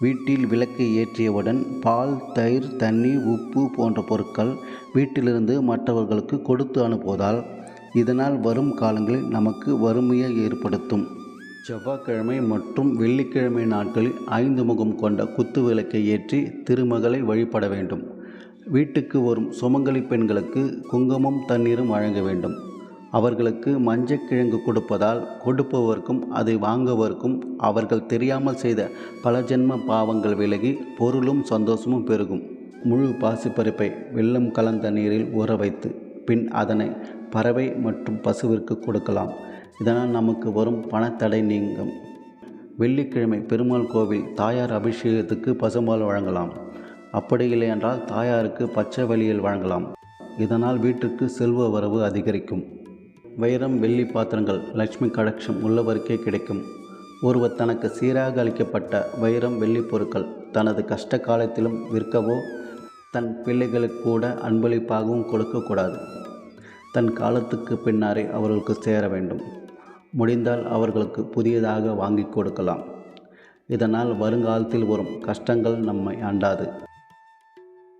வீட்டில் விளக்கை ஏற்றியவுடன் பால் தயிர் தண்ணீர் உப்பு போன்ற பொருட்கள் வீட்டிலிருந்து மற்றவர்களுக்கு கொடுத்து அனுப்புவதால் இதனால் வரும் காலங்களில் நமக்கு வறுமையை ஏற்படுத்தும். செவ்வாய்க்கிழமை மற்றும் வெள்ளிக்கிழமை நாட்களில் ஐந்து முகம் கொண்ட குத்து விளக்கை ஏற்றி திருமகளை வழிபட வேண்டும். வீட்டுக்கு வரும் சுமங்கலி பெண்களுக்கு குங்குமம் தண்ணீரும் வழங்க வேண்டும். அவர்களுக்கு மஞ்சக்கிழங்கு கொடுப்பதால் கொடுப்பவர்க்கும் அதை வாங்குவதற்கும் அவர்கள் தெரியாமல் செய்த பல ஜென்ம பாவங்கள் விலகி பொருளும் சந்தோஷமும் பெருகும். முழு பாசிப்பருப்பை வெள்ளம் கலந்த நீரில் ஊற வைத்து பின் அதனை பறவை மற்றும் பசுவிற்கு கொடுக்கலாம். இதனால் நமக்கு வரும் பணத்தடை நீங்கும். வெள்ளிக்கிழமை பெருமாள் கோவில் தாயார் அபிஷேகத்துக்கு பசும்பால் வழங்கலாம். அப்படி இல்லை என்றால் தாயாருக்கு பச்சை வழியில் வழங்கலாம். இதனால் வீட்டுக்கு செல்வ வரவு அதிகரிக்கும். வைரம் வெள்ளி பாத்திரங்கள் லக்ஷ்மி கடாட்சம் உள்ளவருக்கே கிடைக்கும். ஒருவர் தனக்கு சீராக அளிக்கப்பட்ட வைரம் வெள்ளி பொருட்கள் தனது கஷ்ட காலத்திலும் விற்கவோ தன் பிள்ளைகளுக்கு கூட அன்பளிப்பாகவும் கொடுக்கக்கூடாது. தன் காலத்துக்கு பின்னாரே அவர்களுக்கு சேர வேண்டும். முடிந்தால் அவர்களுக்கு புதியதாக வாங்கி கொடுக்கலாம். இதனால் வருங்காலத்தில் வரும் கஷ்டங்கள் நம்மை அண்டாது.